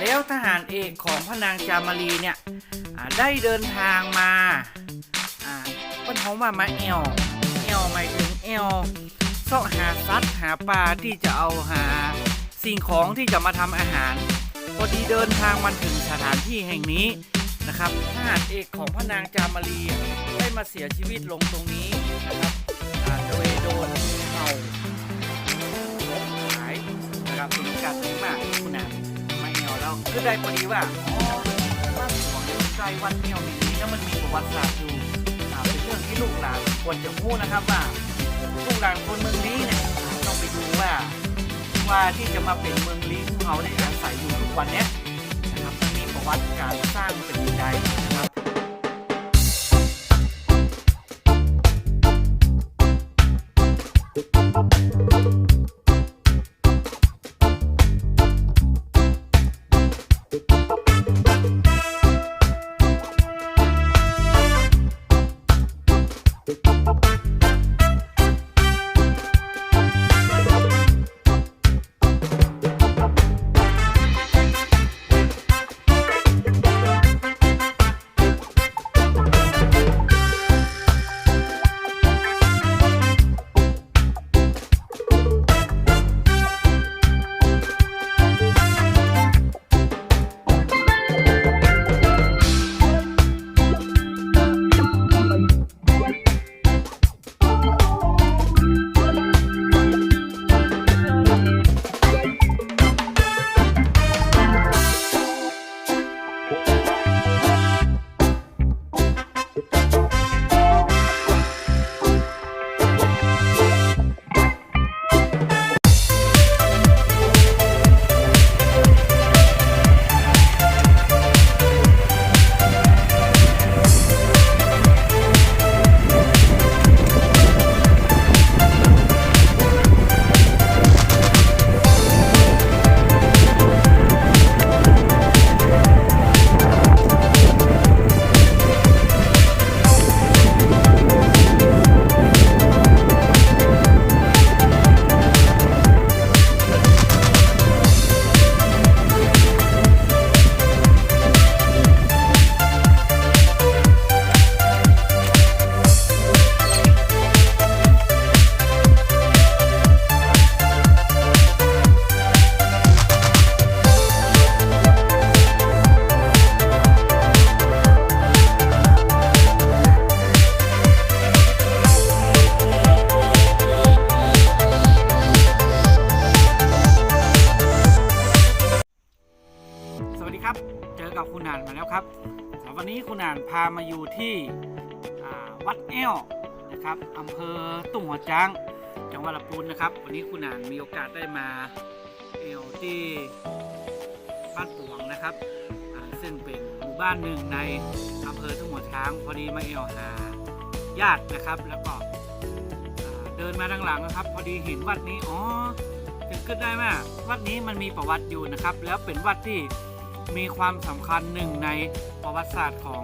แล้วทหารเอกของพระนางจามารีเนี่ยได้เดินทางมาอ่าเปิ้นเขาว่ามาแอลแอลหมายถึงแอลเสาะหาซัดหาปลาที่จะเอาหาสิ่งของที่จะมาทำอาหารพอดีเดินทางมาถึงสถานที่แห่งนี้นะครับทหารเอกของพระนางจามารีได้มาเสียชีวิตลงตรงนี้นะครับอาโดยโดนเห่าลบหายนะครับเป็นการที่มากคุณนา คือได้พอดีว่าอ๋อบ้านหลวงใจวันเอวแห่งนี้แล้วมันมีประวัติศาสตร์อยู่อ่าเป็นเรื่องที่ลูกหลานควรจะรู้นะครับว่าลูกหลานคนเมืองนี้เนี่ยต้องไปดูว่าว่าที่จะมาเป็นเมืองลี้ของเขาได้อาศัยอยู่ทุกวันเนี้ยนะครับมันมีประวัติการสร้างเป็นยังไงนะครับ คุณนานมาแล้วครับสำหรับวันนี้คุณนานพามาอยู่ที่วัดแอวนะครับอำเภอตุ่งหัวจ้างจังหวัดลำพูนนะครับ วันนี้คุณนานมีโอกาสได้มาแอวที่บ้านปวงนะครับซึ่งเป็นหมู่บ้านหนึ่งในอำเภอทุ่งหัวช้าง พอดีมาแอวหาญาตินะครับ แล้วก็เดินมาทางหลังนะครับ พอดีเห็นวัดนี้อ๋อถึงขึ้นได้ว่าวัดนี้มันมีประวัติอยู่นะครับ แล้วเป็นวัดที่ มีความสำคัญหนึ่งในประวัติศาสตร์ของ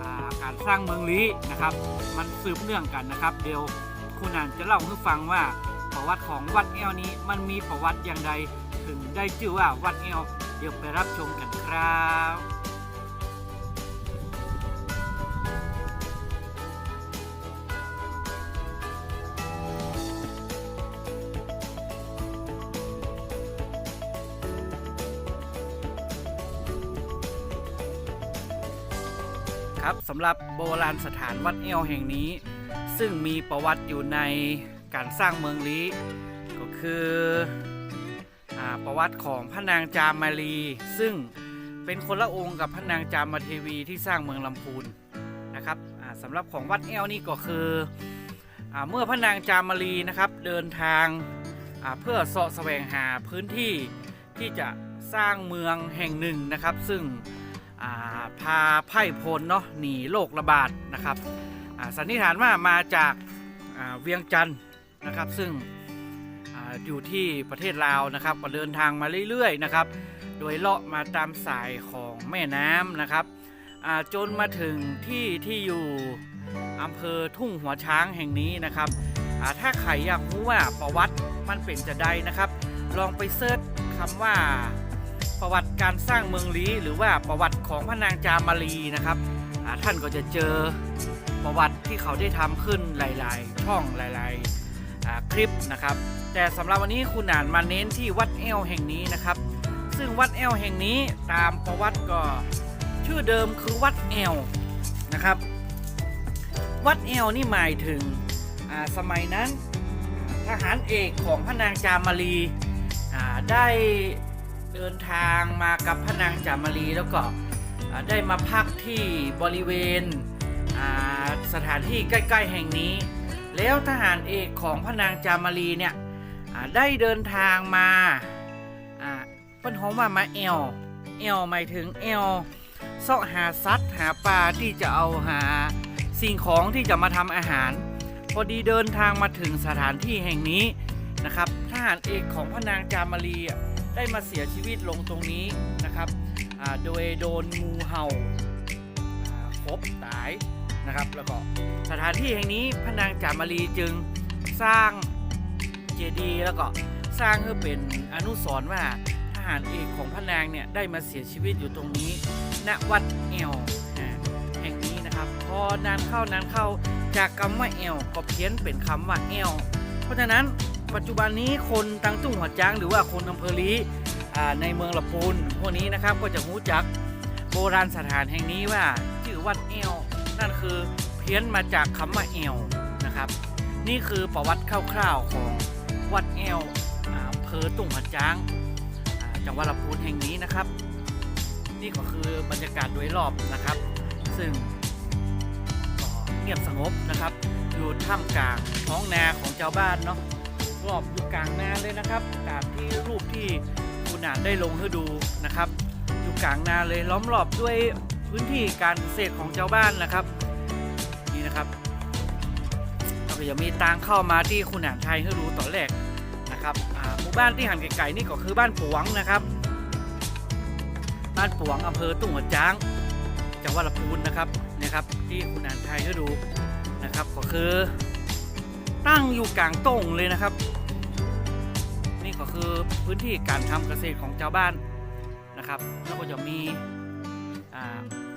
อาการสร้างเมืองลี้นะครับ มันสืบเนื่องกันนะครับ เดี๋ยวคุณอ่านจะเล่าให้ฟังว่าประวัติของวัดแอวนี้มันมีประวัติอย่างไรถึงได้ชื่อว่าวัดแอวเดี๋ยวไปรับชมกันครับ ครับสำหรับโบราณสถานวัดเอวแห่งนี้ ซึ่งมีประวัติอยู่ในการสร้างเมืองลี้ ก็คืออประวัติของพระนางจามมารี ซึ่งเป็นคนละองค์กับพระนางจามาเทวีที่สร้างเมืองลำพูนนะครับสำหรับของวัดเอวนี่ก็คืออเมื่อพระนางจามารีนะครับเดินทางาเพื่อเสาะแสวงหาพื้นที่ที่จะสร้างเมืองแห่งหนึ่งนะครับ ซึ่ง พาไพ่พลเนาะหนีโรคระบาดนะครับสันนิษฐานว่ามาจากาเวียงจันทร์นะครับซึ่งออยู่ที่ประเทศลาวนะครับก็เดินทางมาเรื่อยๆนะครับโดยเลาะมาตามสายของแม่น้ำนะครับจนมาถึงที่ที่อยู่อำเภอทุ่งหัวช้างแห่งนี้นะครับถ้าใครอยากรู้ว่าประวัติมันเป็นจะได้นะครับ ลองไปเซิร์ชคำว่า การสร้างเมืองลี้หรือว่าประวัติของพระนางจามารีนะครับท่านก็จะเจอประวัติที่เขาได้ทำขึ้นหลาย ๆ ช่องหลาย ๆ คลิปนะครับ แต่สำหรับวันนี้คุณอ่านมาเน้นที่วัดแอลแห่งนี้นะครับ ซึ่งวัดแอลแห่งนี้ตามประวัติก็ชื่อเดิมคือวัดแอลนะครับ วัดแอลนี่หมายถึงสมัยนั้นทหารเอกของพระนางจามารีได้ เดินทางมากับพระนางจามรีแล้วก็ได้มาพักที่บริเวณสถานที่ใกล้ ๆ แห่งนี้ แล้วทหารเอกของพระนางจามรีเนี่ยได้เดินทางมาเปิ้นฮ้องว่ามาแอลแอลหมายถึงแอลเสาะหาสัตว์หาปลาที่จะเอาหาสิ่งของที่จะมาทำอาหาร พอดีเดินทางมาถึงสถานที่แห่งนี้นะครับทหารเอกของพระนางจามรีอะ ได้มาเสียชีวิตลงตรงนี้นะครับโดยโดนงูเห่าคบตายนะครับแล้วก็สถานที่แห่งนี้พระนางจามารีจึงสร้างเจดีย์แล้วก็สร้างเพื่อเป็นอนุสรณ์ว่าทหารเอกของพระนางเนี่ยได้มาเสียชีวิตอยู่ตรงนี้ ณวัดเอลแห่งนี้นะครับพอนานเข้านานเข้าจากคำว่าแอลก็เพี้ยนเป็นคำว่าแอลเพราะฉะนั้น ปัจจุบันนี้คนตังตุ้งหัวจ้างหรือว่าคนอำเภอลีอในเมืองละปูนพวกนี้นะครับก็จะรู้จักโบราณสถานแห่งนี้ว่าชื่อวัดแอลนั่นคือเพี้ยนมาจากคำว่าแอลนะครับ นี่คือประวัติคร่าวๆของวัดแอลอ่าอำเภอตุงหัวจ้างจังหวัดละปูนแห่งนี้นะครับ นี่ก็คือบรรยากาศโดยรอบนะครับ ซึ่งเงียบสงบนะครับ อยู่ท่ามกลางท้องนาของชาวบ้านเนาะ รอบอยู่กลางนาเลยนะครับ ตามที่รูปที่คุณอ่านได้ลงให้ดูนะครับ อยู่กลางนาเลยล้อมรอบด้วยพื้นที่การเกษตรของชาวบ้านนะครับ นี่นะครับเราจะมีทางเข้ามาที่คุณอ่านไทยให้ดูตอนแรกนะครับหมู่บ้านที่หันไกลๆนี่ก็คือบ้านปวงนะครับ บ้านปวงอำเภอตุ้งหัวจ้างจังหวัดลำพูนนะครับนะครับ ที่คุณอ่านไทยให้ดูนะครับก็คือ ตั้งอยู่กลางตรงเลยนะครับ นี่ก็คือพื้นที่การทำเกษตรของชาวบ้านนะครับ แล้วก็จะมี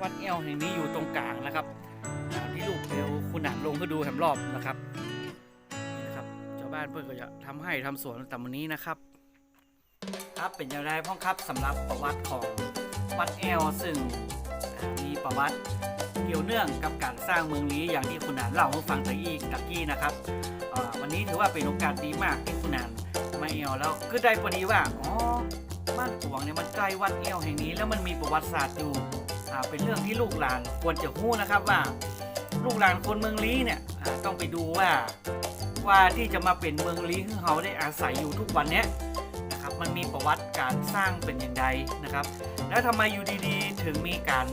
วัดเอวแห่งนี้อยู่ตรงกลางนะครับที่ลูกเดียวคุณอ่านลงให้ดูแหมรอบนะครับนี่นะครับชาวบ้านเพื่อนก็จะทำให้ทำสวนแต่วันนี้นะครับ ครับเป็นอย่างไรพ่องครับสำหรับประวัติของวัดแอลซึ่งมีประวัติ กี่ยวเนื่องกับการสร้างเมืองลี้อย่างที่คุณนานเล่าให้ฟังตะกี้ตะกี้นะครับวันนี้ถือว่าเป็นโอกาสดีมากที่คุณนานมาแอลแล้วก็ได้พอดีว่าอ๋อบ้านปวงเนี่ยมันใกล้วัดแอลแห่งนี้แล้วมันมีประวัติศาสตร์อยู่เป็นเรื่องที่ลูกหลานควรจะรู้นะครับว่า ลูกหลานคนเมืองลี้เนี่ยต้องไปดูว่าว่าที่จะมาเป็นเมืองลี้ที่เขาได้อาศัยอยู่ทุกวันเนี้ยนะครับมันมีประวัติการสร้างเป็นอย่างไรนะครับ แล้วทำไมอยู่ดีๆ ถึงมีการ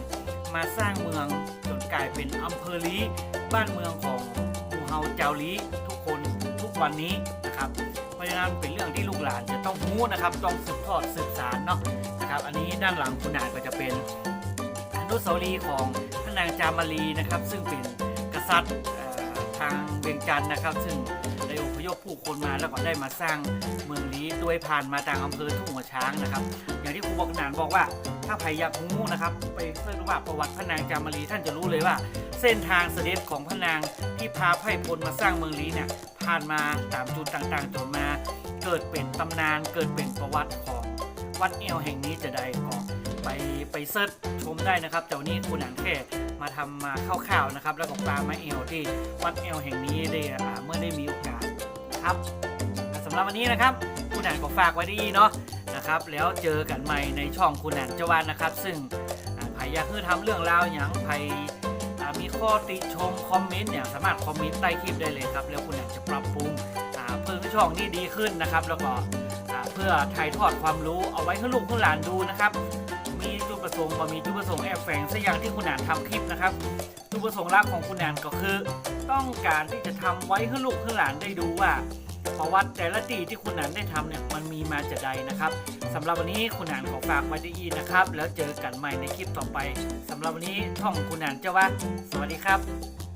มาสร้างเมือง กลายเป็นอำเภอลีบ้านเมืองของหมู่เฮาเจ้าลีทุกคนทุกวันนี้นะครับเพราะฉะนั้นเป็นเรื่องที่ลูกหลานจะต้องรู้นะครับต้องสืบทอดสืบสานเนาะนะครับ อันนี้ด้านหลังคุณนายก็จะเป็นอนุสาวรีย์ของพระนางจามารีนะครับ ซึ่งเป็นกษัตริย์ทางเวียงจันทร์นะครับ ซึ่งได้อพยพผู้คนมาแล้วก็ได้มาสร้างเมืองลี้โดยผ่านมาทางอำเภอทุ่งหัวช้างนะครับ อย่างที่ครูบอกนานบอกว่า ถ้าใครอยากรู้นะครับ ไปเสิร์ชว่าประวัติพระนางจามรีท่านจะรู้เลยว่า เส้นทางเสด็จของพระนางที่พาไพร่พลมาสร้างเมืองลีเนี่ยผ่านมาตามจุดต่างๆจนมา เกิดเป็นตำนานเกิดเป็นประวัติของวัดเอวแห่งนี้จะได้ก็ไปไปเสิร์ชชมได้นะครับแต่วันนี้คุณอ่านแค่มาทำมาคร่าวๆนะครับ แล้วก็ปลามาเอวที่วัดเอวแห่งนี้ได้เมื่อได้มีโอกาสนะครับสำหรับวันนี้นะครับคุณอ่านก็ฝากไว้ดีเนาะ นะครับ แล้วเจอกันใหม่ในช่องคุณอ่านเจวันนะครับ ซึ่งอ่าใครอยากให้ทำเรื่องราวอย่างใครอ่มีข้อติชมคอมเมนต์อย่างสามารถคอมเมนต์ใต้คลิปได้เลยครับ แล้วคุณอานจะปรับปรุงเพิ่มให้ช่องนี้ดีขึ้นนะครับ แล้วก็เพื่อถ่ายทอดความรู้เอาไว้ให้ลูกให้หลานดูนะครับ มีจุดประสงค์บ่มีจุดประสงค์แอบแฝงสักอย่างที่คุณอ่านทำคลิปนะครับ จุดประสงค์หลักของคุณอ่านก็คือ ต้องการที่จะทำไว้ให้ลูกให้หลานได้ดูว่า เพราะวัติแต่ละตีที่คุณหนานได้ทำเนี่ยมันมีมาจากใดนะครับสำหรับวันนี้คุณหนานขอฝากไว้ที่อีนะครับ แล้วเจอกันใหม่ในคลิปต่อไปสำหรับวันนี้ท่องคุณหนานเจ้าว่า สวัสดีครับ